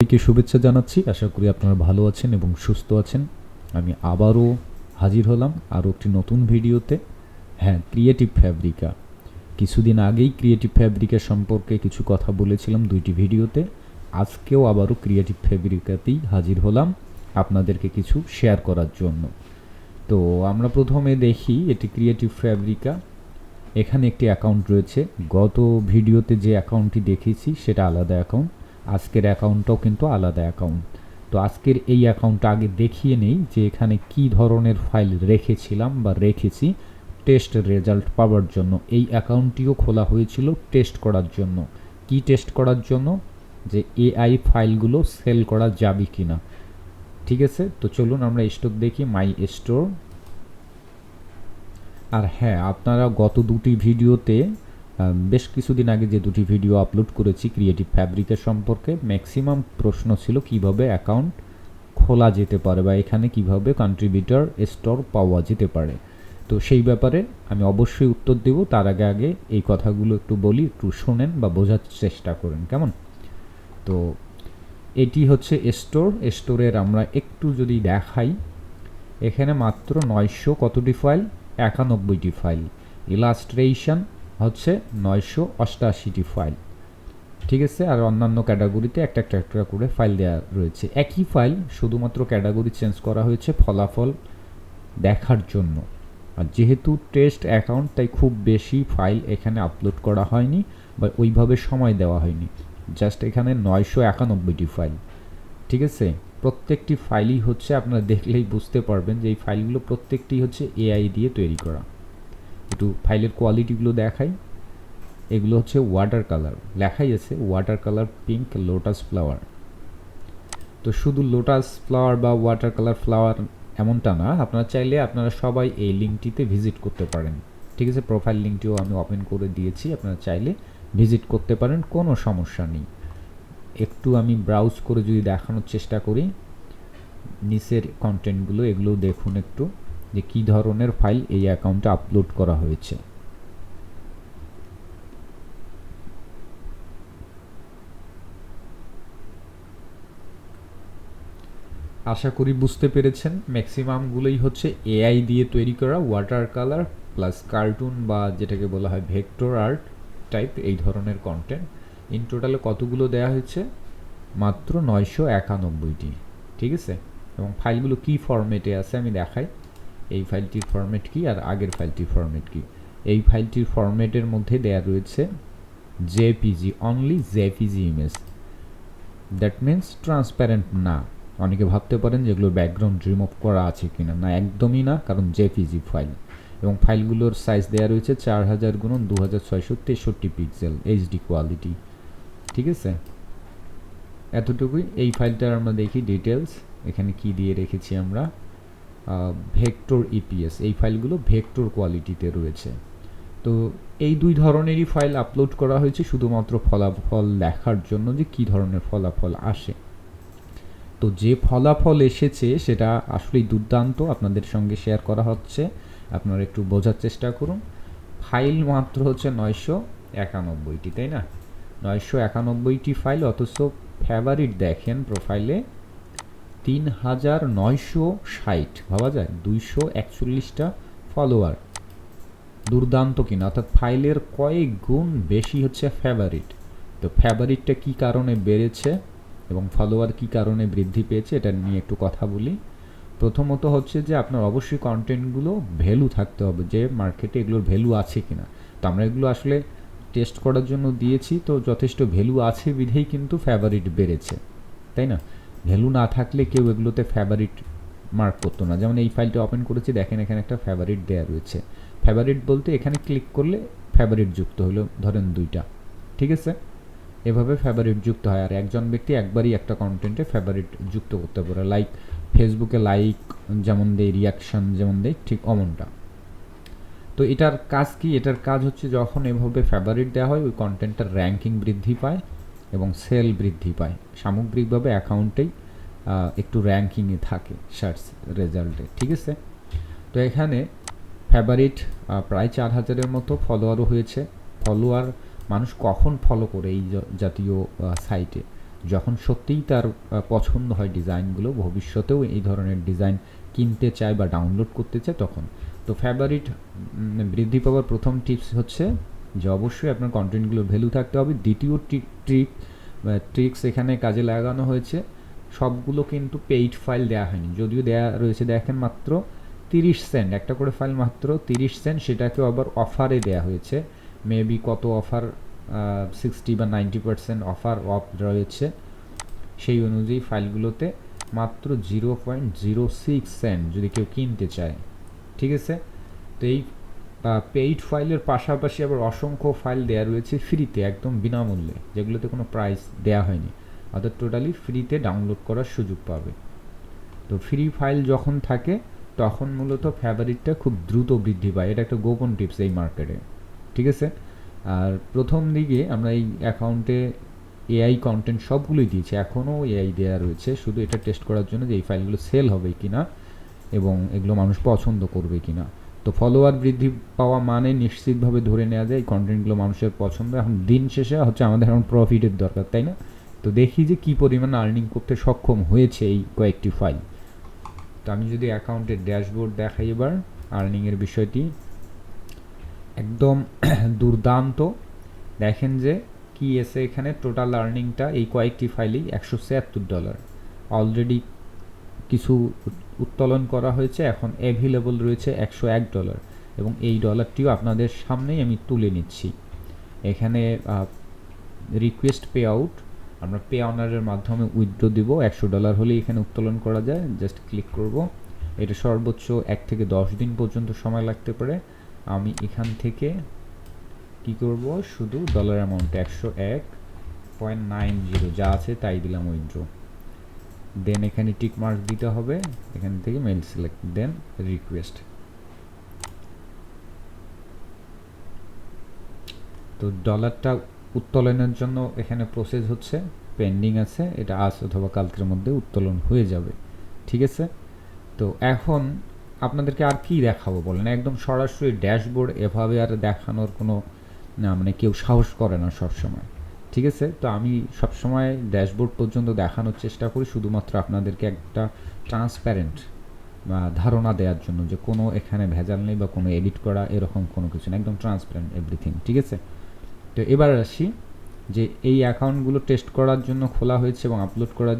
সবাইকে শুভেচ্ছা জানাচ্ছি। আশা করি আপনারা ভালো আছেন এবং সুস্থ আছেন। আমি আবারও হাজির হলাম আরও একটি নতুন ভিডিওতে। হ্যাঁ ক্রিয়েটিভ ফ্যাব্রিকা কিছুদিন আগেই ক্রিয়েটিভ ফ্যাব্রিকা সম্পর্কে কিছু কথা বলেছিলাম দুইটি ভিডিওতে। আজকেও আবারও ক্রিয়েটিভ ফ্যাব্রিকাতেই হাজির হলাম আপনাদেরকে কিছু শেয়ার করার জন্য। তো আমরা প্রথমে দেখি এটি ক্রিয়েটিভ ফ্যাব্রিকা এখানে একটি অ্যাকাউন্ট রয়েছে। গত ভিডিওতে যে অ্যাকাউন্টটি দেখেছি সেটা আলাদা অ্যাকাউন্ট আজকের অ্যাকাউন্টটাও কিন্তু আলাদা অ্যাকাউন্ট। তো আজকের এই অ্যাকাউন্টটা আগে দেখিয়ে নেই যে এখানে কি ধরনের ফাইল রেখেছিলাম বা রেখেছি টেস্ট রেজাল্ট পাওয়ার জন্য। এই অ্যাকাউন্টটিও খোলা হয়েছিল টেস্ট করার জন্য। কি টেস্ট করার জন্য? যে এআই ফাইলগুলো সেল করা যাবে কি না ঠিক আছে? তো চলুন আমরা স্টোর দেখি, মাই স্টোর। আর হ্যাঁ আপনারা গত দুটি ভিডিওতে বেশ কিছুদিন আগে যে দুটি ভিডিও আপলোড করেছি ক্রিয়েটিভ ফ্যাব্রিকের সম্পর্কে ম্যাক্সিমাম প্রশ্ন ছিল কীভাবে অ্যাকাউন্ট খোলা যেতে পারে বা এখানে কীভাবে কন্ট্রিবিউটর স্টোর পাওয়া যেতে পারে। তো সেই ব্যাপারে আমি অবশ্যই উত্তর দেব। তার আগে আগে এই কথাগুলো একটু বলি, একটু শোনেন বা বোঝার চেষ্টা করেন। কেমন? তো এটি হচ্ছে স্টোর স্টোরের আমরা একটু যদি দেখাই, এখানে মাত্র নয়শো কতটি ফাইল একানব্বইটি ফাইল ইলাস্ট্রেশন হচ্ছে নয়শো অষ্টাশিটি ফাইল ঠিক আছে? আর অন্যান্য ক্যাটাগরিতে একটা একটা একটা করে ফাইল দেওয়া রয়েছে। একই ফাইল শুধুমাত্র ক্যাটাগরি চেঞ্জ করা হয়েছে ফলাফল দেখার জন্য। আর যেহেতু টেস্ট অ্যাকাউন্ট তাই খুব বেশি ফাইল এখানে আপলোড করা হয়নি বা ওইভাবে সময় দেওয়া হয়নি। জাস্ট এখানে নয়শো একানব্বইটি ফাইল ঠিক আছে? প্রত্যেকটি ফাইলই হচ্ছে, আপনারা দেখলেই বুঝতে পারবেন যে এই ফাইলগুলো প্রত্যেকটি হচ্ছে এআই দিয়ে তৈরি করা। একটু ফাইলের কোয়ালিটিগুলো দেখাই। এগুলো হচ্ছে ওয়াটার কালার লেখাই আছে water colour pink lotus flower তো শুধু লোটাস ফ্লাওয়ার বা ওয়াটার কালার ফ্লাওয়ার এমনটা না, আপনারা চাইলে আপনারা সবাই এই লিঙ্কটিতে ভিজিট করতে পারেন। ঠিক আছে প্রোফাইল লিঙ্কটিও আমি ওপেন করে দিয়েছি, আপনারা চাইলে ভিজিট করতে পারেন, কোনো সমস্যা নেই। একটু আমি ব্রাউজ করে যদি দেখানোর চেষ্টা করি, নিচের কন্টেন্টগুলো এগুলো দেখুন একটু। যে কী ধরনের ফাইল এই অ্যাকাউন্টে আপলোড করা হয়েছে। আশা করি বুঝতে পেরেছেন ম্যাক্সিমামগুলোই হচ্ছে এআই দিয়ে তৈরি করা ওয়াটার কালার প্লাস কার্টুন বা যেটাকে বলা হয় ভেক্টর আর্ট টাইপ এই ধরনের কন্টেন্ট ইন টোটালে কতগুলো দেওয়া হয়েছে? মাত্র নয়শো একানব্বইটি, ঠিক আছে? এবং ফাইলগুলো কি ফরম্যাটে আছে আমি দেখাই। এই ফাইলটির ফরম্যাট কি আর আগের ফাইলটির ফরম্যাট কি? এই ফাইলটির ফরম্যাটের মধ্যে দেয়া রয়েছে JPG only JPG image that means transparent না। অনেকে ভাবতে পারেন যেগুলোর ব্যাকগ্রাউন্ড রিমুভ করা আছে কিনা। না, একদমই না, কারণ জেপিজি ফাইল এবং ফাইলগুলোর সাইজ দেওয়া রয়েছে চার হাজার গুণন দু হাজার ছয়শো তেষট্টি পিক্সেল এইচডি কোয়ালিটি ঠিক আছে? এতটুকুই। এই ফাইলটার আমরা দেখি ডিটেলস এখানে কি দিয়ে রেখেছি আমরা? ভেক্টর ইপিএস এই ফাইলগুলো ভেক্টর কোয়ালিটিতে রয়েছে। তো এই দুই ধরনেরই ফাইল আপলোড করা হয়েছে, শুধুমাত্র ফলাফল দেখার জন্য যে কী ধরনের ফলাফল আসে। তো যে ফলাফল এসেছে, সেটা আসলেই দুর্দান্ত, আপনাদের সঙ্গে শেয়ার করা হচ্ছে। আপনারা একটু বোঝার চেষ্টা করুন। ফাইল মাত্র হচ্ছে নয়শো একানব্বইটি, তাই না? নয়শো একানব্বইটি ফাইল, অথচ ফেভারিট দেখেন প্রোফাইলে তিন হাজার নয়শো ষাট। ভাবা যায়, দুইশো একচল্লিশটা ফলোয়ার দুর্দান্ত কিনা? অর্থাৎ ফাইলের কয়েক গুণ বেশি হচ্ছে ফেভারিট তো ফেভারিটটা কী কারণে বেড়েছে এবং ফলোয়ার কী কারণে বৃদ্ধি পেয়েছে, এটা নিয়ে একটু কথা বলি। প্রথমত হচ্ছে যে, আপনার অবশ্যই কন্টেন্টগুলো ভ্যালু থাকতে হবে, যে মার্কেটে এগুলোর ভ্যালু আছে কি না তো আমরা এগুলো আসলে টেস্ট করার জন্য দিয়েছি, তো যথেষ্ট ভ্যালু আছে বিধেই কিন্তু ফেভারিট বেড়েছে। তাই না? ভ্যালু না থাকলে কেউ এগুলোতে ফেভারিট মার্ক করতো না। যেমন এই ফাইলটা ওপেন করেছি, দেখেন এখানে একটা ফেভারিট দেওয়া রয়েছে। ফেভারিট বলতে এখানে ক্লিক করলে ফেভারিট যুক্ত হলো ধরেন দুইটা। ঠিক আছে? এভাবে ফেভারিট যুক্ত হয়। আর একজন ব্যক্তি একবারই একটা কন্টেন্টে ফেভারিট যুক্ত করতে পারে। লাইক ফেসবুকে লাইক যেমন দেয় রিয়াকশান যেমন দেয়, ঠিক অমনটা। তো এটার কাজ কি? এটার কাজ হচ্ছে যখন এভাবে ফেভারিট দেওয়া হয়, ওই কন্টেন্টটার র্যাঙ্কিং বৃদ্ধি পায়। এবং সেল বৃদ্ধি পায়। সামগ্রিকভাবে অ্যাকাউন্টেই একটু র্যাঙ্কিংয়ে থাকে সার্চ রেজাল্টে ঠিক আছে? তো এখানে ফেভারিট প্রায় চার হাজারের মতো ফলোয়ারও হয়েছে। ফলোয়ার মানুষ কখন ফলো করে এই জাতীয় সাইটে যখন সত্যিই তার পছন্দ হয় ডিজাইনগুলো, ভবিষ্যতেও এই ধরনের ডিজাইন কিনতে চায় বা ডাউনলোড করতে চায় তখন। তো ফেভারিট বৃদ্ধি পাওয়ার প্রথম টিপস হচ্ছে যে অবশ্যই আপনার কন্টেন্টগুলো ভ্যালু থাকতে হবে। দ্বিতীয় ট্রিক ট্রিক্স এখানে কাজে লাগানো হয়েছে। সবগুলো কিন্তু পেইড ফাইল দেওয়া হয়নি। যদিও দেয়া রয়েছে, দেখেন মাত্র তিরিশ সেন্ট একটা করে ফাইল মাত্র তিরিশ সেন্ট সেটাকেও আবার অফারে দেয়া হয়েছে। মেবি কত অফার সিক্সটি বা নাইনটি পার্সেন্ট অফার অফ রয়েছে। সেই অনুযায়ী ফাইলগুলোতে মাত্র zero point zero six cent যদি কেউ কিনতে চায়। ঠিক আছে? তো এই পেইড ফাইলের পাশাপাশি আবার অসংখ্য ফাইল দেওয়া রয়েছে ফ্রিতে একদম বিনামূল্যে, যেগুলোতে কোনো প্রাইস দেওয়া হয়নি। অর্থাৎ টোটালি ফ্রিতে ডাউনলোড করার সুযোগ পাবে। তো ফ্রি ফাইল যখন থাকে, তখন মূলত ফেভারিটটা খুব দ্রুত বৃদ্ধি পায়। এটা একটা গোপন টিপস এই মার্কেটে ঠিক আছে? আর প্রথম দিকে আমরা এই অ্যাকাউন্টে এআই কন্টেন্ট সবগুলোই দিয়েছি। এখনও এআই দেওয়া রয়েছে। শুধু এটা টেস্ট করার জন্য যে এই ফাইলগুলো সেল হবে কি না এবং এগুলো মানুষ পছন্দ করবে কিনা। তো ফলোয়ার বৃদ্ধি পাওয়া মানে নিশ্চিতভাবে ধরে নেওয়া যায় এই কন্টেন্টগুলো মানুষের পছন্দ। এখন দিন শেষে হচ্ছে আমাদের এখন প্রফিটের দরকার, তাই না? তো দেখি যে কী পরিমাণ আর্নিং করতে সক্ষম হয়েছে এই কয়েকটি ফাইল তো আমি যদি অ্যাকাউন্টের ড্যাশবোর্ড দেখাই এবার আর্নিংয়ের বিষয়টি। একদম দুর্দান্ত। দেখেন যে কি এসে এখানে টোটাল আর্নিংটা এই কয়েকটি ফাইলেই একশো ছিয়াত্তর ডলার অলরেডি কিছু উত্তোলন করা হয়েছে, এখন অ্যাভেলেবল রয়েছে একশো এক ডলার এবং এই ডলারটিও আপনাদের সামনেই আমি তুলে নিচ্ছি। এখানে রিকোয়েস্ট পে আউট আমরা পে অনারের মাধ্যমে উইথড্র দিব, একশো ডলার হলে এখানে উত্তোলন করা যায় জাস্ট ক্লিক করব। এটা সর্বোচ্চ এক থেকে দশ দিন পর্যন্ত সময় লাগতে পারে। আমি এখান থেকে কি করব? শুধু ডলার অ্যামাউন্ট একশো এক পয়েন্ট নাইন জিরো যা আছে তাই দিলাম উইথড্র দেন এখানে টিক মার্ক দিতে হবে। এখান থেকে মেল সিলেক্ট দেন রিকোয়েস্ট তো ডলারটা উত্তোলনের জন্য এখানে প্রসেস হচ্ছে পেন্ডিং আছে, এটা আজ অথবা কালকের মধ্যে উত্তোলন হয়ে যাবে। ঠিক আছে? তো এখন আপনাদেরকে আর কি দেখাবো বলেন? একদম সরাসরি ড্যাশবোর্ড এভাবে আর দেখানোর কোনো, না মানে কেউ সাহস করে না সবসময়। ঠিক আছে? তো আমি সবসময় ড্যাশবোর্ড পর্যন্ত দেখানোর চেষ্টা করি, শুধুমাত্র আপনাদেরকে একটা ট্রান্সপ্যারেন্ট ধারণা দেওয়ার জন্য যে কোনো এখানে ভেজাল নেই বা কোনো এডিট করা এরকম কোনো কিছু না, একদম ট্রান্সপারেন্ট এভরিথিং ঠিক আছে? তো এবার আসি যে এই অ্যাকাউন্টগুলো টেস্ট করার জন্য খোলা হয়েছে এবং আপলোড করার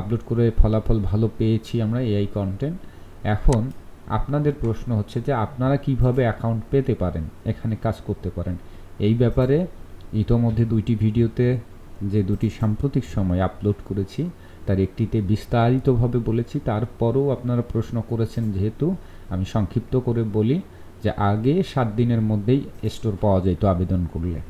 আপলোড করে ফলাফল ভালো পেয়েছি আমরা এআই কন্টেন্ট এখন আপনাদের প্রশ্ন হচ্ছে যে আপনারা কীভাবে অ্যাকাউন্ট পেতে পারেন, এখানে কাজ করতে পারেন? এই ব্যাপারে ইতোমধ্যে দুইটি ভিডিওতে যে দুটি সাম্প্রতিক সময় আপলোড করেছি, তার একটিতে বিস্তারিতভাবে বলেছি, তারপরও আপনারা প্রশ্ন করেছেন যেহেতু আমি সংক্ষিপ্ত করে বলি যে আগে সাত দিনের মধ্যেই স্টোর পাওয়া যেত আবেদন করলে।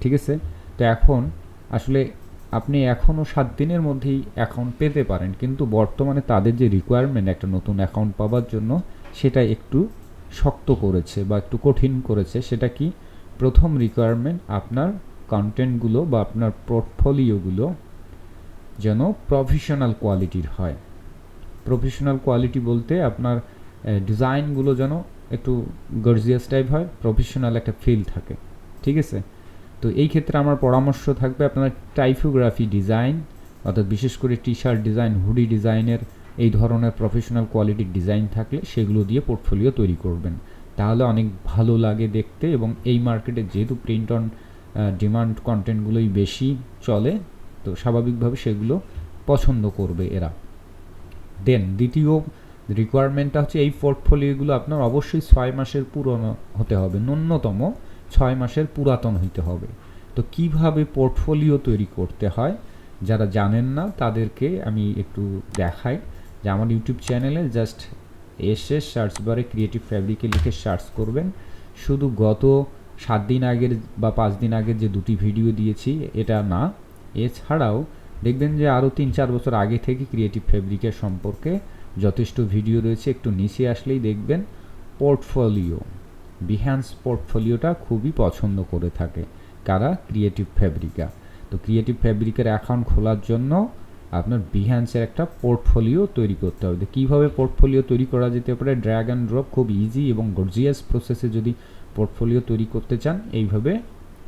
ঠিক আছে? তো এখন আসলে আপনি এখনও সাত দিনের মধ্যেই অ্যাকাউন্ট পেতে পারেন, কিন্তু বর্তমানে তাদের যে রিকোয়ারমেন্ট একটা নতুন অ্যাকাউন্ট পাওয়ার জন্য, সেটা একটু শক্ত করেছে বা একটু কঠিন করেছে। সেটা কি? প্রথম রিকোয়ারমেন্ট আপনার কন্টেন্টগুলো বা আপনার পোর্টফোলিওগুলো যেন প্রফেশনাল কোয়ালিটির হয়। প্রফেশনাল কোয়ালিটি বলতে আপনার ডিজাইনগুলো যেন একটু গর্জিয়াস টাইপ হয় প্রফেশনাল একটা ফিল থাকে। ঠিক আছে? তো এই ক্ষেত্রে আমার পরামর্শ থাকবে আপনার টাইপোগ্রাফি ডিজাইন অর্থাৎ বিশেষ করে টি শার্ট ডিজাইন হুডি ডিজাইনের এই ধরনের প্রফেশনাল কোয়ালিটির ডিজাইন থাকলে সেগুলো দিয়ে পোর্টফোলিও তৈরি করবেন। তাহলে অনেক ভালো লাগে দেখতে এবং এই মার্কেটে যেহেতু প্রিন্ট অন ডিমান্ড কন্টেন্টগুলোই বেশি চলে, তো স্বাভাবিকভাবে সেগুলো পছন্দ করবে এরা। দেন দ্বিতীয় রিকোয়ারমেন্টটা হচ্ছে এই পোর্টফোলিওগুলো আপনার অবশ্যই ছয় মাসের পুরনো হতে হবে, ন্যূনতম ছয় মাসের পুরাতন হইতে হবে। তো কীভাবে পোর্টফোলিও তৈরি করতে হয়, যারা জানেন না তাদেরকে আমি একটু দেখাই। যে আমার ইউটিউব চ্যানেলে জাস্ট এসে সার্চ বারে ক্রিয়েটিভ ফ্যাব্রিকে লিখে সার্চ করবেন। শুধু গত সাত দিন আগের বা পাঁচ দিন আগের যে দুটি ভিডিও দিয়েছি, এটা না। এছাড়াও দেখবেন যে আরও তিন চার বছর আগে থেকে ক্রিয়েটিভ ফ্যাব্রিকের সম্পর্কে যথেষ্ট ভিডিও রয়েছে। একটু নিচে আসলেই দেখবেন পোর্টফোলিও বিহ্যান্স পোর্টফোলিওটা খুবই পছন্দ করে থাকে কারা? ক্রিয়েটিভ ফ্যাব্রিকা তো ক্রিয়েটিভ ফ্যাব্রিকের অ্যাকাউন্ট খোলার জন্য আপনার বিহ্যান্সের একটা পোর্টফোলিও তৈরি করতে হবে। কীভাবে পোর্টফোলিও তৈরি করা যেতে পারে? ড্র্যাগ অ্যান্ড ড্রপ খুব ইজি এবং গর্জিয়াস প্রসেসে যদি পোর্টফোলিও তৈরি করতে চান, এইভাবে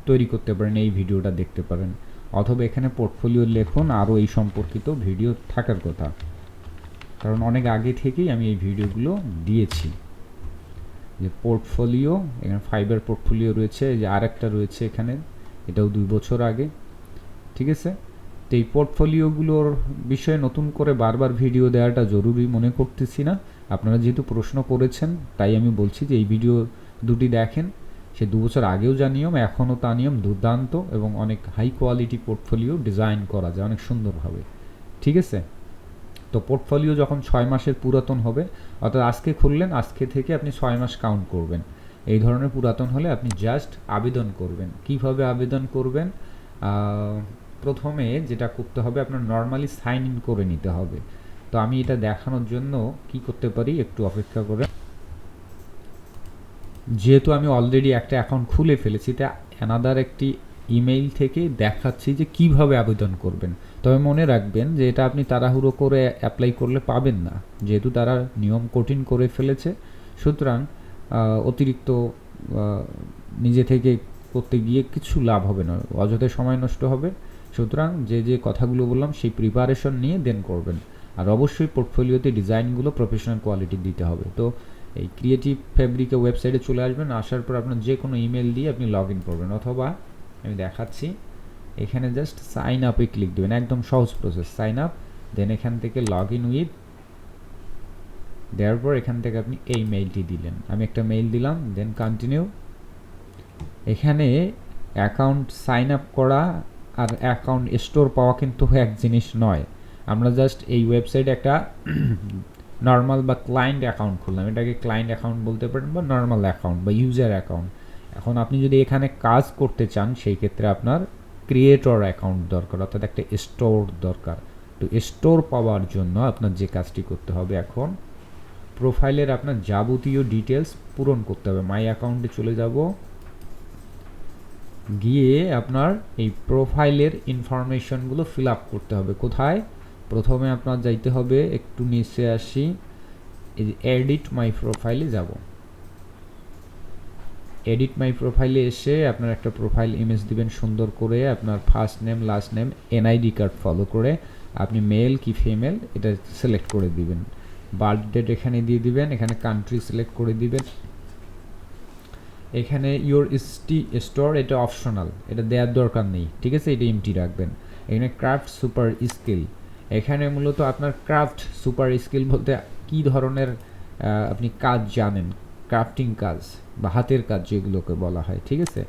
তৈরি করতে পারেন, এই ভিডিওটা দেখতে পারেন। অথবা এখানে পোর্টফোলিও লেখুন, আরও এই সম্পর্কিত ভিডিও থাকার কথা। কারণ অনেক আগে থেকেই আমি এই ভিডিওগুলো দিয়েছি। যে পোর্টফোলিও এখানে ফাইবার পোর্টফোলিও রয়েছে যে আরেকটা রয়েছে এখানে, এটাও দুই বছর আগে। ঠিক আছে? তো এই পোর্টফোলিওগুলোর বিষয়ে নতুন করে বারবার ভিডিও দেওয়াটা জরুরি মনে করতেছি না। আপনারা যেহেতু প্রশ্ন করেছেন, তাই আমি বলছি যে এই ভিডিও দুটি দেখেন। সে দু বছর আগেও যা নিয়ম, এখনও তা নিয়ম দুর্দান্ত এবং অনেক হাই কোয়ালিটি পোর্টফোলিও ডিজাইন করা যায়, অনেক সুন্দরভাবে। ঠিক আছে? তো পোর্টফোলিও যখন ছয় মাসের পুরাতন হবে, অর্থাৎ আজকে খুললেন, আজকে থেকে আপনি ছয় মাস কাউন্ট করবেন। এই ধরনের পুরাতন হলে আপনি জাস্ট আবেদন করবেন। কীভাবে আবেদন করবেন? প্রথমে যেটা করতে হবে, আপনার নর্মালি সাইন ইন করে নিতে হবে। তো আমি এটা দেখানোর জন্য কি করতে পারি, একটু অপেক্ষা করে। যেহেতু আমি অলরেডি একটা অ্যাকাউন্ট খুলে ফেলেছি, তা অ্যানাদার একটি ইমেইল থেকে দেখাচ্ছি যে কীভাবে আবেদন করবেন। তবে মনে রাখবেন যে এটা আপনি তাড়াহুড়ো করে অ্যাপ্লাই করলে পাবেন না। যেহেতু তারা নিয়ম কঠিন করে ফেলেছে, সুতরাং অতিরিক্ত নিজে থেকে করতে গিয়ে কিছু লাভ হবে না। অযথায় সময় নষ্ট হবে। সুতরাং যে যে কথাগুলো বললাম, সেই প্রিপারেশন নিয়ে দেন করবেন। আর অবশ্যই পোর্টফোলিওতে ডিজাইনগুলো প্রফেশনাল কোয়ালিটি দিতে হবে। তো এই ক্রিয়েটিভ ফ্যাব্রিকে ওয়েবসাইটে চলে আসবেন, আসার পর আপনার যে কোনো ইমেল দিয়ে আপনি লগ ইন করবেন। অথবা আমি দেখাচ্ছি, এখানে জাস্ট সাইন আপে ক্লিক দেবেন। একদম সহজ প্রসেস সাইন আপ দেন এখান থেকে লগ ইন উইথ দেওয়ার পর এখান থেকে আপনি এই মেইলটি দিলেন। আমি একটা মেইল দিলাম দেন কন্টিনিউ এখানে অ্যাকাউন্ট সাইন আপ করা আর অ্যাকাউন্ট স্টোর পাওয়া কিন্তু এক জিনিস নয়। আমরা জাস্ট এই ওয়েবসাইটে একটা নর্মাল বা ক্লায়েন্ট অ্যাকাউন্ট খুললাম। এটাকে ক্লায়েন্ট অ্যাকাউন্ট বলতে পারেন বা নর্মাল অ্যাকাউন্ট বা ইউজার অ্যাকাউন্ট এখন আপনি যদি এখানে কাজ করতে চান, সেই ক্ষেত্রে আপনার ক্রিয়েটর অ্যাকাউন্ট দরকার, অর্থাৎ একটা স্টোর দরকার। তো স্টোর পাওয়ার জন্য আপনার যে কাজটি করতে হবে এখন প্রোফাইলের আপনার যাবতীয় ডিটেলস পূরণ করতে হবে। মাই অ্যাকাউন্টে চলে যাব। গিয়ে আপনার এই প্রোফাইলের ইনফরমেশনগুলো ফিল আপ করতে হবে। কোথায়? প্রথমে আপনার যাইতে হবে একটু নিচে আসি। এডিট মাই প্রোফাইলে যাব। এডিট মাই প্রোফাইলে এসে আপনার একটা প্রোফাইল ইমেজ দিবেন সুন্দর করে, আপনার first name, last name, NID card follow করে আপনি মেল কি ফিমেল এটা সিলেক্ট করে দিবেন। বার্থ ডেট এখানে দিয়ে দিবেন, এখানে কান্ট্রি সিলেক্ট করে দিবেন। এখানে ইওর স্টি স্টোর এটা অপশনাল এটা দেওয়ার দরকার নেই, ঠিক আছে? এটা এমটি রাখবেন। এখানে ক্রাফট সুপার স্কিল এখানে মূলত আপনার ক্রাফট সুপার স্কিল বলতে কি ধরনের আপনি কাজ জানেন? ক্রাফটিং কাজ বা হাতের কাজ যেগুলোকে বলা হয়, ঠিক আছে?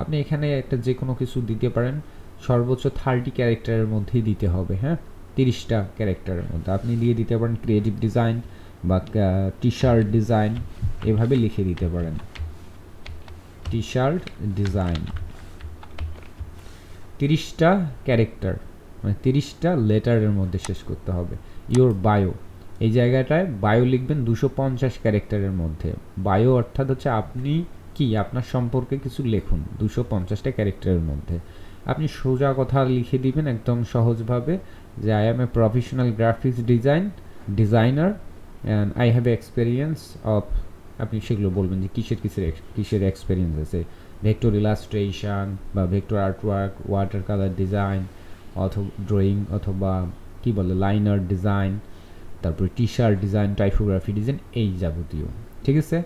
আপনি এখানে একটা যে কোনো কিছু দিতে পারেন, সর্বোচ্চ থার্টি ক্যারেক্টারের মধ্যেই দিতে হবে হ্যাঁ? তিরিশটা ক্যারেক্টারের মধ্যে। আপনি দিয়ে দিতে পারেন ক্রিয়েটিভ ডিজাইন বা টি শার্ট ডিজাইন এভাবে লিখে দিতে পারেন। T shirt design. তিরিশটা ক্যারেক্টার মানে তিরিশটা লেটারের মধ্যে শেষ করতে হবে। Your bio. এই জায়গাটায় বায়ো লিখবেন দুশো পঞ্চাশ ক্যারেক্টারের মধ্যে। বায়ো অর্থাৎ হচ্ছে আপনি কি? আপনার সম্পর্কে কিছু লিখুন দুশো পঞ্চাশটা ক্যারেক্টারের মধ্যে। আপনি সোজা কথা লিখে দিবেন একদম সহজভাবে যে I am a professional graphics design designer and I have experience of আপনি সেগুলো বলবেন যে কিসের কিসের কিসের এক্সপিরিয়েন্স আছে? ভেক্টর ইলাস্ট্রেশন বা vector artwork water colour design অথবা ড্রয়িং অথবা কি বলে লাইনার ডিজাইন তারপরে T shirt design typography design এই যাবতীয়। ঠিক আছে?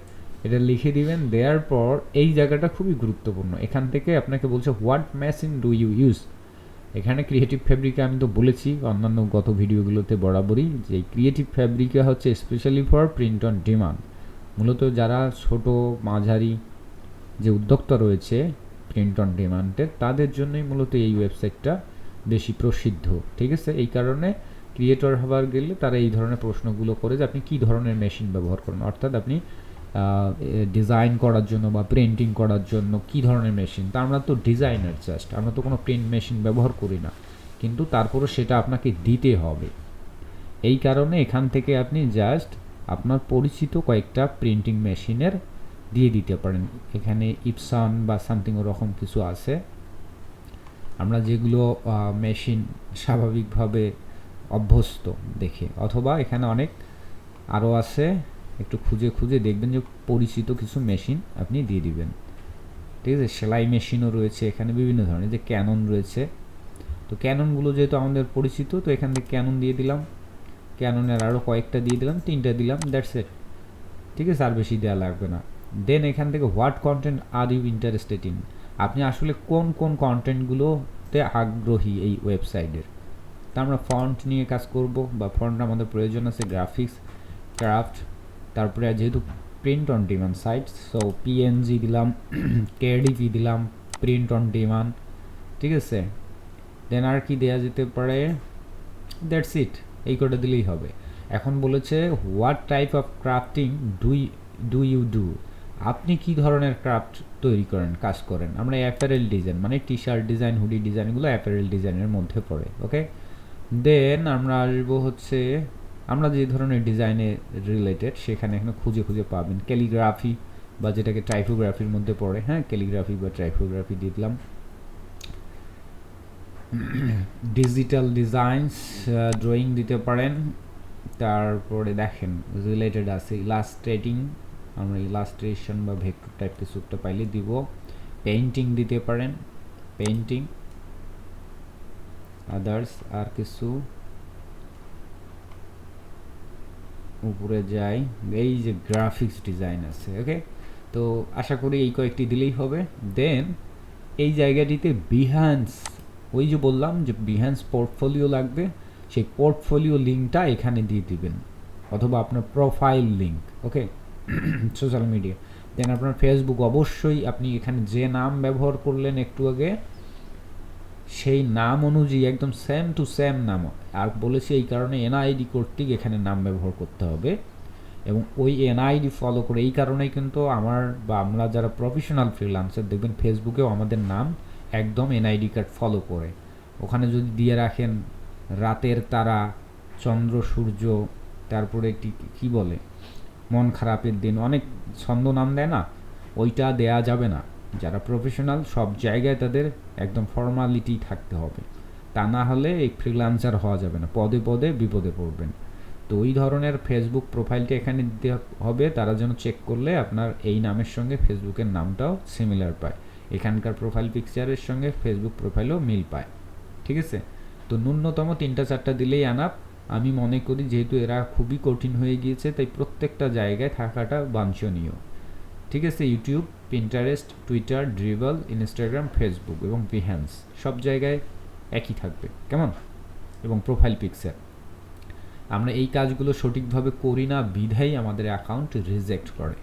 এটা লিখে দিবেন, দেওয়ার পর এই জায়গাটা খুবই গুরুত্বপূর্ণ। এখান থেকে আপনাকে বলছে what machine do you use এখানে ক্রিয়েটিভ ফ্যাব্রিকে আমি তো বলেছি, অন্যান্য গত ভিডিওগুলোতে বরাবরই যে ক্রিয়েটিভ ফ্যাব্রিকে হচ্ছে specially for print on demand মূলত যারা ছোট, মাঝারি যে উদ্যোক্তা রয়েছে প্রিন্ট অন ডিমান্ডের তাদের জন্যই মূলত এই ওয়েবসাইটটা বেশি প্রসিদ্ধ। ঠিক আছে? এই কারণে ক্রিয়েটর হবার গেলে তারা এই ধরনের প্রশ্নগুলো করে যে আপনি কী ধরনের মেশিন ব্যবহার করেন। অর্থাৎ আপনি ডিজাইন করার জন্য বা প্রিন্টিং করার জন্য কি ধরনের মেশিন তা আমরা তো ডিজাইনার জাস্ট আমরা তো কোনো প্রিন্ট মেশিন ব্যবহার করি না। কিন্তু তারপরও সেটা আপনাকে দিতে হবে। এই কারণে এখান থেকে আপনি জাস্ট আপনার পরিচিত কয়েকটা প্রিন্টিং মেশিনের দিয়ে দিতে পারেন। এখানে ইপসন বা সামথিং ওরকম কিছু আছে। আমরা যেগুলো মেশিন স্বাভাবিকভাবে অভ্যস্ত দেখে। অথবা এখানে অনেক আরও আছে। একটু খুঁজে খুঁজে দেখবেন যে পরিচিত কিছু মেশিন আপনি দিয়ে দিবেন। ঠিক আছে? সেলাই মেশিনও রয়েছে। এখানে বিভিন্ন ধরনের। যে ক্যানন রয়েছে। তো ক্যাননগুলো যেহেতু আমাদের পরিচিত, তো এখান থেকে ক্যানন দিয়ে দিলাম। ক্যাননের আরও কয়েকটা দিয়ে দিলাম, তিনটা দিলাম দ্যাটস ইট ঠিক আছে, আর বেশি দেওয়া লাগবে না। দেন এখান থেকে what content are you interested in আপনি আসলে কোন কোন কন্টেন্টগুলোতে আগ্রহী এই ওয়েবসাইটের তা আমরা ফন্ট নিয়ে কাজ করব, বা ফন্ট আমাদের প্রয়োজন আছে গ্রাফিক্স ক্রাফট তারপরে যেহেতু print on demand site so PNG দিলাম কেডিপি দিলাম প্রিন্ট অন ডিমান্ড ঠিক আছে? দেন আর কি দেওয়া যেতে পারে? দ্যাটস ইট এই কটা দিলেই হবে। এখন বলেছে what type of crafting do do you do আপনি কি ধরনের ক্রাফট তৈরি করেন, কাজ করেন? আমরা অ্যাপারেল ডিজাইন মানে টি শার্ট ডিজাইন হুডি ডিজাইনগুলো অ্যাপারেল ডিজাইনের মধ্যে পড়ে ওকে দেন আমরা আসব হচ্ছে, আমরা যে ধরনের ডিজাইনে রিলেটেড সেখানে এখানে খুঁজে খুঁজে পাবেন। ক্যালিগ্রাফি বা যেটাকে টাইপোগ্রাফির মধ্যে পড়ে হ্যাঁ? ক্যালিগ্রাফি বা টাইপোগ্রাফি দিয়ে দিলাম। ডিজিটাল ডিজাইনস ড্রয়িং দিতে পারেন। তারপরে দেখেন রিলেটেড আছে ইলাস্ট্রেটিং আমরা ইলাস্ট্রেশন বা ভেক্টর টাইপ কিছু একটা পাইলে দিব। পেইন্টিং দিতে পারেন পেইন্টিং আদার্স আর কিছু। উপরে যাই, এই যে গ্রাফিক্স ডিজাইন আছে ওকে তো আশা করি এই কয়েকটি দিলেই হবে। দেন এই জায়গাটিতে বিহান্স ওই যে বললাম যে বিহান্স পোর্টফোলিও লাগবে, সেই পোর্টফোলিও লিঙ্কটা এখানে দিয়ে দিবেন, অথবা আপনার profile link okay social media then আপনার ফেসবুক অবশ্যই আপনি এখানে যে নাম ব্যবহার করলেন একটু আগে, সেই নাম অনুযায়ী, একদম সেম টু সেম নাম, আর বলেছি এই কারণে এনআইডি কর্তৃক এখানে নাম ব্যবহার করতে হবে, এবং ওই এনআইডি ফলো করে, এই কারণেই কিন্তু আমার বা আমরা যারা প্রফেশনাল ফ্রিলান্সার দেখবেন ফেসবুকেও আমাদের নাম একদম এনআইডি কার্ড ফলো করে। ওখানে যদি দিয়ে রাখেন রাতের তারা, চন্দ্র, সূর্য, তারপরে একটি কী বলে? মন খারাপের দিন, অনেক ছন্দ নাম দেয় না? ওইটা দেয়া যাবে না। যারা প্রফেশনাল সব জায়গায় তাদের একদম ফর্মালিটি থাকতে হবে। তা না হলে এই ফ্রিলান্সার হওয়া যাবে না। পদে পদে বিপদে পড়বেন। তো ওই ধরনের ফেসবুক প্রোফাইলটা এখানে দিতে হবে। তারা যেন চেক করলে আপনার এই নামের সঙ্গে ফেসবুকের নামটাও সিমিলার পায়। এখানকার প্রোফাইল পিকচারের সঙ্গে ফেসবুক প্রোফাইলও মিল পায়। ঠিক আছে? তো ন্যূনতম তিনটা চারটা দিলেই আনাপ। আমি মনে করি যেহেতু এরা খুবই কঠিন হয়ে গিয়েছে, তাই প্রত্যেকটা জায়গায় থাকাটা বাঞ্ছনীয়। ঠিক আছে? YouTube Pinterest Twitter Dribbble Instagram Facebook এবং বিহ্যান্স সব জায়গায় একই থাকবে। কেমন? এবং প্রোফাইল পিকচার আমরা এই কাজগুলো সঠিকভাবে করি না, বিধাই আমাদের অ্যাকাউন্ট রিজেক্ট করে।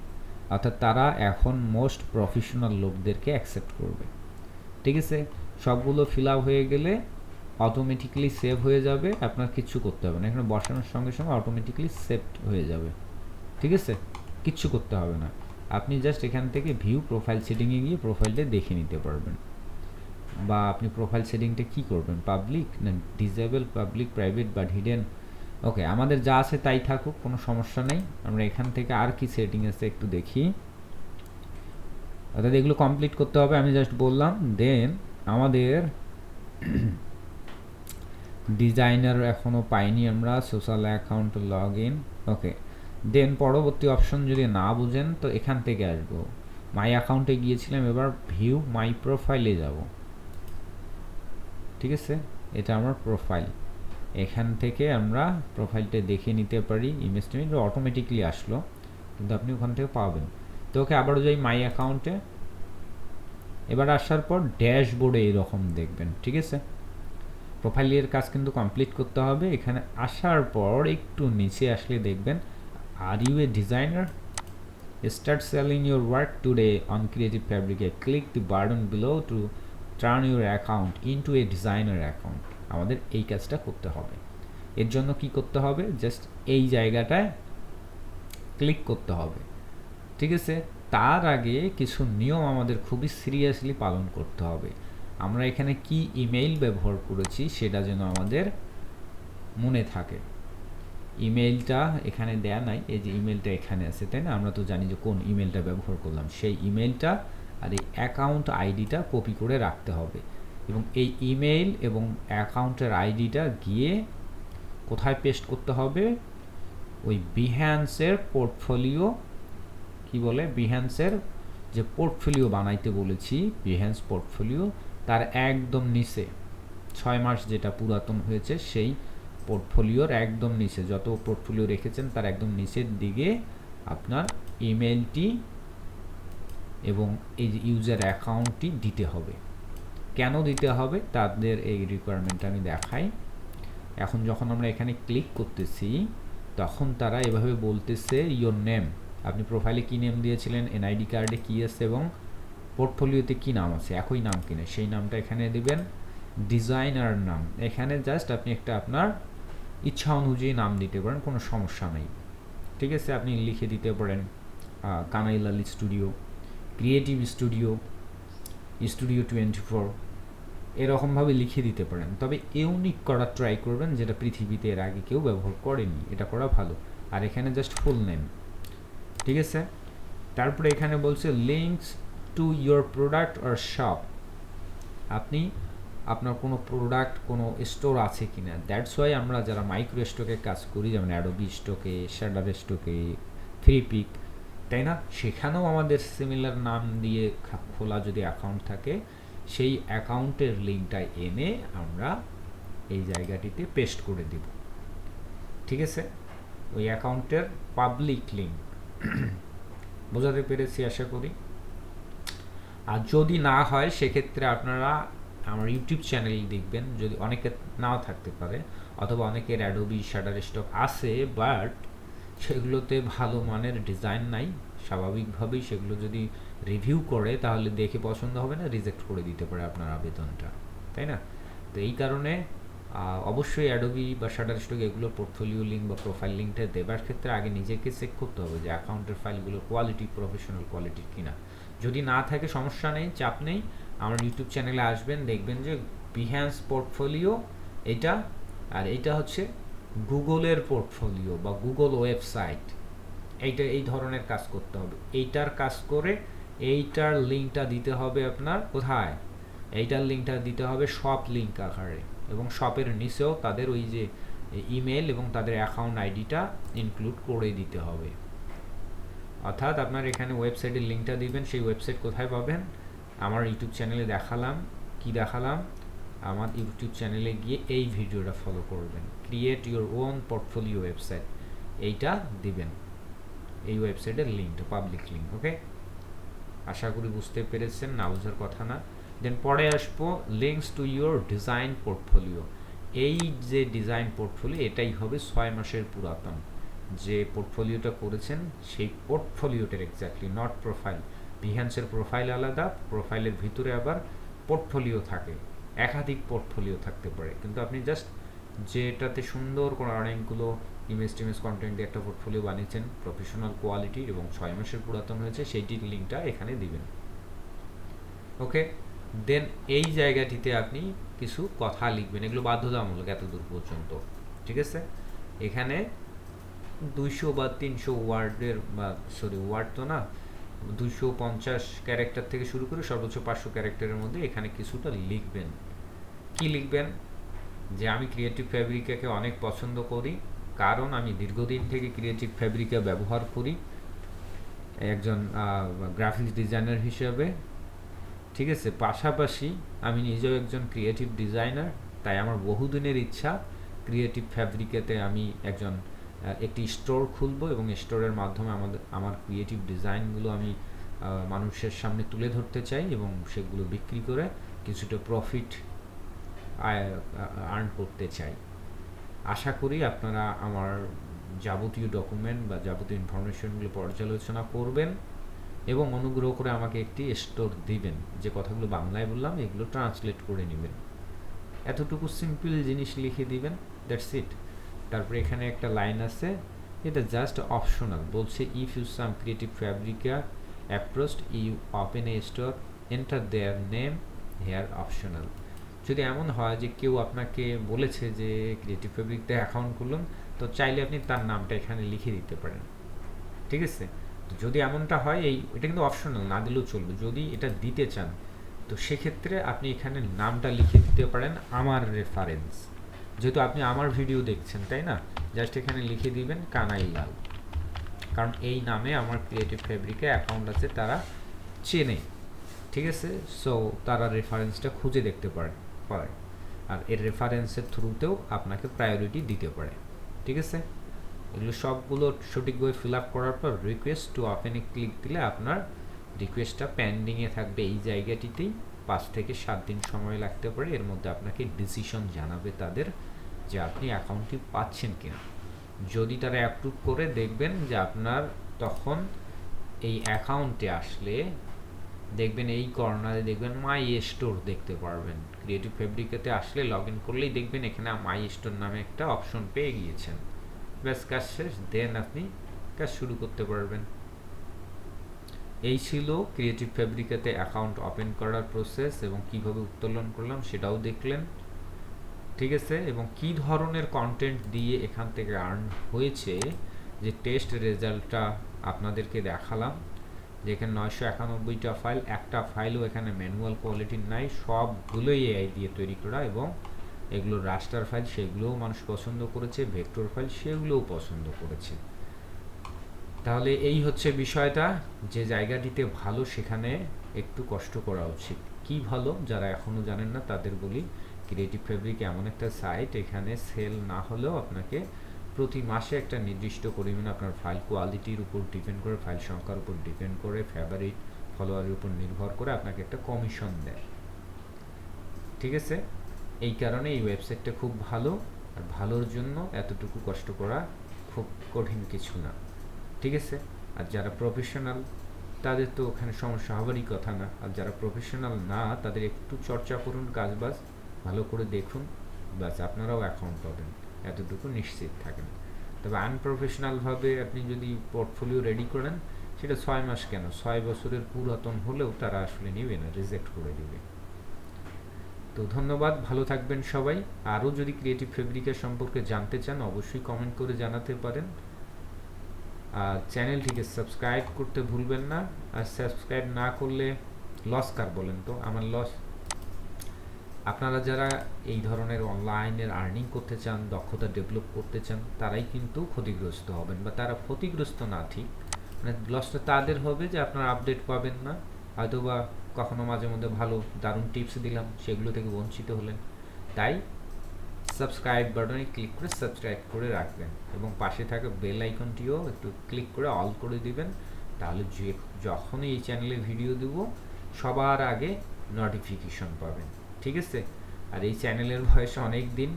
অর্থাৎ তারা এখন মোস্ট প্রফেশনাল লোকদেরকে অ্যাকসেপ্ট করবে। ঠিক আছে? সবগুলো ফিল আপ হয়ে গেলে অটোমেটিকলি সেভ হয়ে যাবে, আপনার কিচ্ছু করতে হবে না। এখানে বসানোর সঙ্গে সঙ্গে অটোমেটিকলি সেভ হয়ে যাবে। ঠিক আছে? কিচ্ছু করতে হবে না। আপনি জাস্ট এখান থেকে ভিউ প্রোফাইল সেটিংয়ে গিয়ে প্রোফাইলটা দেখে নিতে পারবেন। বা আপনি প্রোফাইল সেটিংটা কি করবেন? পাবলিক না ডিজেবল পাবলিক প্রাইভেট বা হিডেন ওকে আমাদের যা আছে তাই থাকুক, কোনো সমস্যা নেই। আমরা এখান থেকে আর কি সেটিং আছে একটু দেখি। অর্থাৎ এগুলো কমপ্লিট করতে হবে, আমি জাস্ট বললাম। দেন আমাদের ডিজাইনার এখনও পাইনি আমরা social account log in okay then পরবর্তী অপশন যদি না বুঝেন, তো এখান থেকে আসব। মাই অ্যাকাউন্টে গিয়েছিলাম, এবার ভিউ মাই প্রোফাইলে যাব। ঠিক আছে? এটা আমার প্রোফাইল এখান থেকে আমরা প্রোফাইলটা দেখে নিতে পারি ইমেজটা অটোমেটিকলি আসলো, কিন্তু আপনি ওখান থেকে পাবেন। তো ওকে আবারও যাই মাই অ্যাকাউন্টে এবার আসার পর ড্যাশবোর্ডে এরকম দেখবেন, ঠিক আছে? প্রোফাইলের কাজ কিন্তু কমপ্লিট করতে হবে। এখানে আসার পর একটু নিচে আসলে দেখবেন are you a designer start selling your work today on creative ফ্যাব্রিকে click the button below to turn your account into a designer account আমাদের এই কাজটা করতে হবে। এর জন্য কি করতে হবে? জাস্ট এই জায়গাটায় ক্লিক করতে হবে। ঠিক আছে? তার আগে কিছু নিয়ম আমাদের খুবই সিরিয়াসলি পালন করতে হবে। আমরা এখানে কি ইমেইল ব্যবহার করেছি সেটা যেন আমাদের মনে থাকে। ইমেইলটা এখানে দেয়া নাই, এই যে ইমেলটা এখানে আছে, তাই না? আমরা তো জানি যে কোন ইমেলটা ব্যবহার করলাম। সেই ইমেলটা আর এই অ্যাকাউন্ট আইডিটা কপি করে রাখতে হবে। এবং এই ইমেইল এবং অ্যাকাউন্টের আইডিটা গিয়ে কোথায় পেস্ট করতে হবে? ওই বিহ্যান্সের পোর্টফোলিও কি বলে? বিহ্যান্সের যে পোর্টফোলিও বানাইতে বলেছি বিহ্যান্স পোর্টফোলিও তার একদম নিচে, ছয় মাস যেটা পুরাতন হয়েছে, সেই পোর্টফোলিওর একদম নিচে, যত পোর্টফোলিও রেখেছেন তার একদম নিচের দিকে আপনার ইমেলটি এবং এই যে ইউজার অ্যাকাউন্টটি দিতে হবে। কেন দিতে হবে তাদের এই রিকোয়ারমেন্ট আমি দেখাই। এখন যখন আমরা এখানে ক্লিক করতেছি তখন তারা এভাবে বলতেছে ইয়োর নেম আপনি প্রোফাইলে কী নেম দিয়েছিলেন এনআইডি কার্ডে কী আছে এবং পোর্টফোলিওতে কী নাম আছে একই নাম কিনে সেই নামটা এখানে দিবেন ডিজাইনার নাম। এখানে জাস্ট আপনি একটা আপনার ইচ্ছা অনুযায়ী নাম দিতে পারেন কোনো সমস্যা নেই। ঠিক আছে? আপনি লিখে দিতে পারেন আহ, Kanail Ali studio creative studio studio twenty four এরকমভাবে লিখে দিতে পারেন। তবে ইউনিক করা ট্রাই করবেন যেটা পৃথিবীতে এর আগে কেউ ব্যবহার করেনি। এটা করা ভালো। আর এখানে জাস্ট ফুল নেম ঠিক আছে? তারপরে এখানে বলছে লিঙ্কস টু ইয়োর প্রোডাক্ট আর শপ আপনি আপনার কোনো প্রোডাক্ট কোনো স্টোর আছে কি না দ্যাটস ওয়াই আমরা যারা মাইক্রো স্টকে কাজ করি, যেমন অ্যাডোবি স্টকে শ্যাডার স্টকে থ্রি পিক তাই না? সেখানেও আমাদের সিমিলার নাম দিয়ে খোলা যদি অ্যাকাউন্ট থাকে সেই অ্যাকাউন্টের লিঙ্কটা এনে আমরা এই জায়গাটিতে পেস্ট করে দেব। ঠিক আছে? ওই অ্যাকাউন্টের পাবলিক লিঙ্ক। বোঝাতে পেরেছি আশা করি? আর যদি না হয়, সেক্ষেত্রে আপনারা আমার ইউটিউব চ্যানেল দেখবেন। যদি অনেকের নাও থাকতে পারে, অথবা অনেকের অ্যাডোবি শাটার স্টক আছে বাট সেগুলোতে ভালো মানের ডিজাইন নাই। স্বাভাবিকভাবেই সেগুলো যদি রিভিউ করে, তাহলে দেখে পছন্দ হবে না, রিজেক্ট করে দিতে পারে আপনার আবেদনটা। তাই না? তো এই কারণে অবশ্যই অ্যাডোবি বা শাটার স্টক এগুলো পোর্টফোলিও লিঙ্ক বা প্রোফাইল লিঙ্কটা দেবার ক্ষেত্রে আগে নিজেকে চেক করতে হবে যে অ্যাকাউন্টের ফাইলগুলোর কোয়ালিটি প্রফেশনাল কোয়ালিটির কিনা। যদি না থাকে, সমস্যা নেই, চাপ নেই, আমার ইউটিউব চ্যানেলে আসবেন, দেখবেন যে বিহ্যান্স পোর্টফোলিও এটা, আর এটা হচ্ছে গুগলের পোর্টফোলিও বা গুগল ওয়েবসাইট, এইটা, এই ধরনের কাজ করতে হবে। এইটার কাজ করে এইটার লিঙ্কটা দিতে হবে আপনার কোথায়? এইটার লিঙ্কটা দিতে হবে শপ লিঙ্ক আকারে এবং শপের নিচেও তাদের ওই যে ইমেল এবং তাদের অ্যাকাউন্ট আইডিটা ইনক্লুড করে দিতে হবে। অর্থাৎ আপনার এখানে ওয়েবসাইটের লিঙ্কটা দিবেন, সেই ওয়েবসাইট কোথায় পাবেন? আমার ইউটিউব চ্যানেলে দেখালাম। কি দেখালাম? আমার ইউটিউব চ্যানেলে গিয়ে এই ভিডিওটা ফলো করবেন। Create your own portfolio website এইটা দিবেন। এই ওয়েবসাইটের লিঙ্কটা পাবলিক লিঙ্ক ওকে আশা করি বুঝতে পেরেছেন, না বোঝার কথা না। দেন পরে আসব links to your design portfolio এই যে ডিজাইন পোর্টফোলিও এটাই হবে ছয় মাসের পুরাতন। যে পোর্টফোলিওটা করেছেন, সেই পোর্টফোলিওটার এক্স্যাক্টলি নট প্রোফাইল বিহান্সের প্রোফাইল আলাদা প্রোফাইলের ভিতরে আবার পোর্টফোলিও থাকে। একাধিক পোর্টফোলিও থাকতে পারে। কিন্তু আপনি জাস্ট যেটাতে সুন্দর করে অনেকগুলো ইমেজ টিমেজ কন্টেন্ট দিয়ে একটা পোর্টফোলিও বানিয়েছেন। প্রফেশনাল কোয়ালিটি এবং ছয় মাসের পুরাতন হয়েছে, সেইটির লিঙ্কটা এখানে দিবেন। ওকে দেন এই জায়গাটিতে আপনি কিছু কথা লিখবেন। এগুলো বাধ্যতামূলক এত দূর পর্যন্ত। ঠিক আছে? এখানে দুইশো বা তিনশো ওয়ার্ডের বা সরি ওয়ার্ড তো না, দুইশো পঞ্চাশ ক্যারেক্টার থেকে শুরু করে সর্বোচ্চ পাঁচশো ক্যারেক্টারের মধ্যে এখানে কিছুটা লিখবেন। কি লিখবেন? যে আমি ক্রিয়েটিভ ফ্যাব্রিকাকে অনেক পছন্দ করি, কারণ আমি দীর্ঘদিন থেকে ক্রিয়েটিভ ফ্যাব্রিকা ব্যবহার করি। একজন গ্রাফিক্স ডিজাইনার হিসেবে। ঠিক আছে? পাশাপাশি আমি নিজেও একজন ক্রিয়েটিভ ডিজাইনার তাই আমার বহুদিনের ইচ্ছা ক্রিয়েটিভ ফ্যাব্রিকেতে আমি একজন একটি স্টোর খুলবো এবং স্টোরের মাধ্যমে আমাদের আমার ক্রিয়েটিভ ডিজাইনগুলো আমি মানুষের সামনে তুলে ধরতে চাই এবং সেগুলো বিক্রি করে কিছুটা প্রফিট আর্ন করতে চাই। আশা করি আপনারা আমার যাবতীয় ডকুমেন্ট বা যাবতীয় ইনফরমেশনগুলো পর্যালোচনা করবেন এবং অনুগ্রহ করে আমাকে একটি স্টোর দিবেন। যে কথাগুলো বাংলায় বললাম, এগুলো ট্রান্সলেট করে নেবেন। এতটুকু সিম্পল জিনিস লিখে দিবেন দ্যাটস ইট তারপরে এখানে একটা লাইন আছে, এটা জাস্ট অপশনাল বলছে if you some creative Fabrica approved you open a store enter their name here optional যদি এমন হয় যে কেউ আপনাকে বলেছে যে ক্রিয়েটিভ ফ্যাব্রিকতে অ্যাকাউন্ট খুলুন, তো চাইলে আপনি তার নামটা এখানে লিখে দিতে পারেন। ঠিক আছে? যদি এমনটা হয়, এই এটা কিন্তু অপশনাল না দিলেও চলবে। যদি এটা দিতে চান, তো সেক্ষেত্রে আপনি এখানে নামটা লিখে দিতে পারেন, আমার রেফারেন্স যেহেতু আপনি আমার ভিডিও দেখছেন, তাই না? জাস্ট এখানে লিখে দিবেন, কানাই লাল। কারণ এই নামে আমার ক্রিয়েটিভ ফ্যাব্রিকে অ্যাকাউন্ট আছে, তারা চেনে। ঠিক আছে? সো তারা রেফারেন্সটা খুঁজে দেখতে পারে পারে আর এর রেফারেন্সের থ্রুতেও আপনাকে প্রায়োরিটি দিতে পারে। ঠিক আছে? এগুলো সবগুলো সঠিকভাবে ফিল আপ করার পর রিকোয়েস্ট টু ওপেনে ক্লিক দিলে আপনার রিকোয়েস্টটা পেন্ডিংয়ে থাকবে এই জায়গাটিতেই। পাঁচ থেকে সাত দিন সময় লাগতে পারে। এর মধ্যে আপনাকে ডিসিশন জানাবে তাদের যে আপনি অ্যাকাউন্টটি পাচ্ছেন কিনা। যদি তারা অ্যাপ্রুভ করে দেখবেন যে আপনার তখন এই অ্যাকাউন্টে আসলে দেখবেন এই কর্নারে দেখবেন মাই স্টোর দেখতে পারবেন। ক্রিয়েটিভ ফেব্রিকেতে আসলে লগ ইন করলেই দেখবেন এখানে মাই স্টোর নামে একটা অপশন পেয়ে গিয়েছেন। ব্যাস, কাজ শেষ দেন আপনি কাজ শুরু করতে পারবেন। এই ছিল ক্রিয়েটিভ ফেব্রিকেতে অ্যাকাউন্ট ওপেন করার প্রসেস এবং কীভাবে উত্তোলন করলাম সেটাও দেখলেন। ঠিক আছে? এবং কি ধরনের কন্টেন্ট দিয়ে এখান থেকে আর্ন হয়েছে, যে টেস্ট রেজাল্টটা আপনাদেরকে দেখালাম যেখানে নয়শো একানব্বইটা ফাইল একটা ফাইলও এখানে ম্যানুয়াল কোয়ালিটির নাই, সবগুলোই এআই দিয়ে তৈরি করা এবং এগুলো রাস্টার ফাইল সেগুলোও মানুষ পছন্দ করেছে ভেক্টর ফাইল সেগুলোও পছন্দ করেছে। তাহলে এই হচ্ছে বিষয়টা, যে জায়গাটিতে ভালো সেখানে একটু কষ্ট করা উচিত। কি ভালো? যারা এখনও জানেন না, তাদের বলি ক্রিয়েটিভ ফেব্রিক এমন একটা সাইট এখানে সেল না হলেও আপনাকে প্রতি মাসে একটা নির্দিষ্ট পরিমাণে আপনার ফাইল কোয়ালিটির উপর ডিপেন্ড করে ফাইল সংখ্যার উপর ডিপেন্ড করে ফেভারিট ফলোয়ারের উপর নির্ভর করে আপনাকে একটা কমিশন দেয়। ঠিক আছে? এই কারণে এই ওয়েবসাইটটা খুব ভালো আর ভালোর জন্য এতটুকু কষ্ট করা খুব কঠিন কিছু না। ঠিক আছে? আর যারা প্রফেশনাল তাদের তো ওখানে সমস্যা হবারই কথা না। আর যারা প্রফেশনাল না, তাদের একটু চর্চা করুন, কাজবাজ, ভালো করে দেখুন বাস আপনারাও অ্যাকাউন্ট পাবেন। এতটুকু নিশ্চিত থাকেন। তবে আনপ্রফেশনালভাবে আপনি যদি পোর্টফোলিও রেডি করেন, সেটা ছয় মাস কেন? ছয় বছরের পুরাতন হলেও তারা আসলে নেবে না রিজেক্ট করে দেবে। তো ধন্যবাদ, ভালো থাকবেন সবাই। আরও যদি ক্রিয়েটিভ ফেব্রিকের সম্পর্কে জানতে চান, অবশ্যই কমেন্ট করে জানাতে পারেন। আর চ্যানেলটিকে সাবস্ক্রাইব করতে ভুলবেন না। আর সাবস্ক্রাইব না করলে লস কার বলেন তো? আমার লস আপনারা যারা এই ধরনের অনলাইনের আর্নিং করতে চান, দক্ষতা ডেভেলপ করতে চান, তারাই কিন্তু ক্ষতিগ্রস্ত হবেন বা তারা ক্ষতিগ্রস্ত না, ঠিক? মানে লসটা তাদের হবে যে আপনারা আপডেট পাবেন না। হয়তো বা কখনো মাঝে মধ্যে ভালো, দারুণ টিপস দিলাম, সেগুলো থেকে বঞ্চিত হলেন। তাই সাবস্ক্রাইব বাটনে ক্লিক করে সাবস্ক্রাইব করে রাখবেন এবং পাশে থাকা বেল আইকনটিও একটু ক্লিক করে অল করে দিবেন। তাহলে যে, যখনই এই চ্যানেলে ভিডিও দেব, সবার আগে নোটিফিকেশন পাবেন। ঠিক আছে? আর এই চ্যানেলের বয়স অনেক দিন।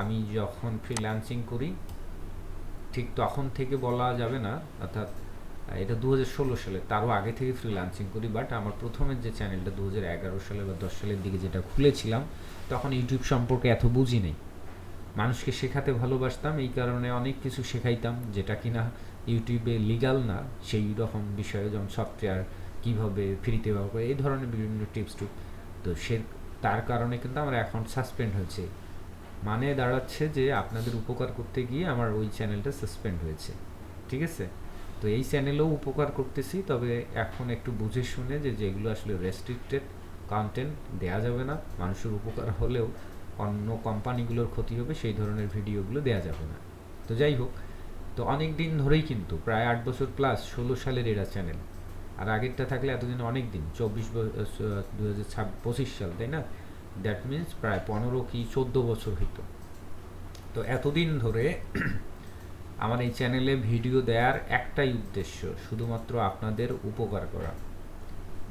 আমি যখন ফ্রিল্যান্সিং করি, ঠিক তখন থেকে বলা যাবে না, অর্থাৎ এটা দু ষোলো সালে, তারও আগে থেকে ফ্রিল্যান্সিং করি বাট আমার প্রথমের যে চ্যানেলটা দু এগারো সালে বা দশ সালের দিকে যেটা খুলেছিলাম, তখন ইউটিউব সম্পর্কে এত বুঝি নেই। মানুষকে শেখাতে ভালোবাসতাম, এই কারণে অনেক কিছু শেখাইতাম, যেটা কিনা ইউটিউবে লিগাল না, সেই রকম বিষয়ে, যেমন সফটওয়্যার কীভাবে ফ্রিতে ব্যবহার করে, এই ধরনের বিভিন্ন টিপস টুপ তো সে তার কারণে কিন্তু আমার অ্যাকাউন্ট সাসপেন্ড হয়েছে। মানে দাঁড়াচ্ছে যে আপনাদের উপকার করতে গিয়ে আমার ওই চ্যানেলটা সাসপেন্ড হয়েছে। ঠিক আছে? তো এই চ্যানেলেও উপকার করতেছি, তবে এখন একটু বুঝে শুনে যে যেগুলো আসলে রেস্ট্রিক্টেড কন্টেন্ট দেয়া যাবে না, মানুষের উপকার হলেও অন্য কোম্পানিগুলোর ক্ষতি হবে, সেই ধরনের ভিডিওগুলো দেয়া যাবে না। তো যাই হোক, তো অনেক দিন ধরেই কিন্তু, প্রায় আট বছর প্লাস ষোলো সালের এরা চ্যানেল আর আগেরটা থাকলে এতদিন অনেক দিন, চব্বিশ দু হাজার পঁচিশ সাল, তাই না? দ্যাট মিনস প্রায় পনেরো কি চোদ্দ বছর হইতো। তো এতদিন ধরে আমার এই চ্যানেলে ভিডিও দেওয়ার একটাই উদ্দেশ্য, শুধুমাত্র আপনাদের উপকার করা।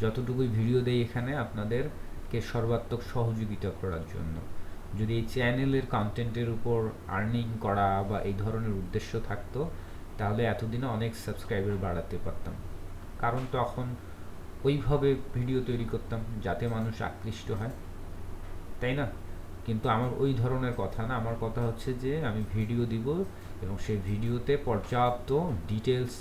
যতটুকুই ভিডিও দেই এখানে, আপনাদেরকে সর্বাত্মক সহযোগিতা করার জন্য। যদি এই চ্যানেলের কন্টেন্টের উপর আর্নিং করা বা এই ধরনের উদ্দেশ্য থাকতো, তাহলে এতদিনে অনেক সাবস্ক্রাইবার বাড়াতে পারতাম। কারণ তখন ওইভাবে ভিডিও তৈরি করতাম যাতে মানুষ আকৃষ্ট হয়। তাই না? কিন্তু আমার ওই ধরনের কথা না। আমার কথা হচ্ছে যে আমি ভিডিও দিব এবং সেই ভিডিওতে পর্যাপ্ত ডিটেলস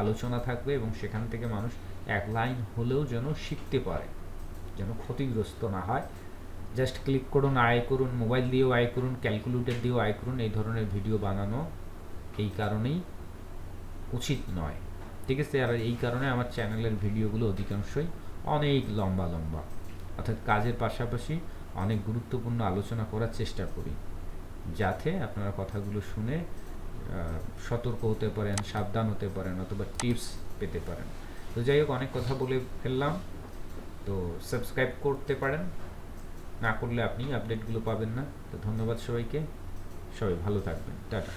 আলোচনা থাকবে এবং সেখান থেকে মানুষ এক লাইন হলেও যেন শিখতে পারে, যেন ক্ষতিগ্রস্ত না হয়। জাস্ট ক্লিক করুন, আয় করুন, মোবাইল দিয়েও আয় করুন, ক্যালকুলেটর দিয়েও আয় করুন, এই ধরনের ভিডিও বানানো এই কারণেই উচিত নয়। ঠিক আছে, আর এই কারণে আমার চ্যানেলের ভিডিওগুলো অধিকাংশই অনেক লম্বা লম্বা। অর্থাৎ কাজের পাশাপাশি অনেক গুরুত্বপূর্ণ আলোচনা করার চেষ্টা করি, যাতে আপনারা কথাগুলো শুনে সতর্ক হতে পারেন, সাবধান হতে পারেন, অথবা টিপস পেতে পারেন। তো যাই হোক, অনেক কথা বলে ফেললাম। তো সাবস্ক্রাইব করতে পারেন, না করলে আপনি আপডেটগুলো পাবেন না। তো ধন্যবাদ সবাইকে। সবাই ভালো থাকবেন। টাটা।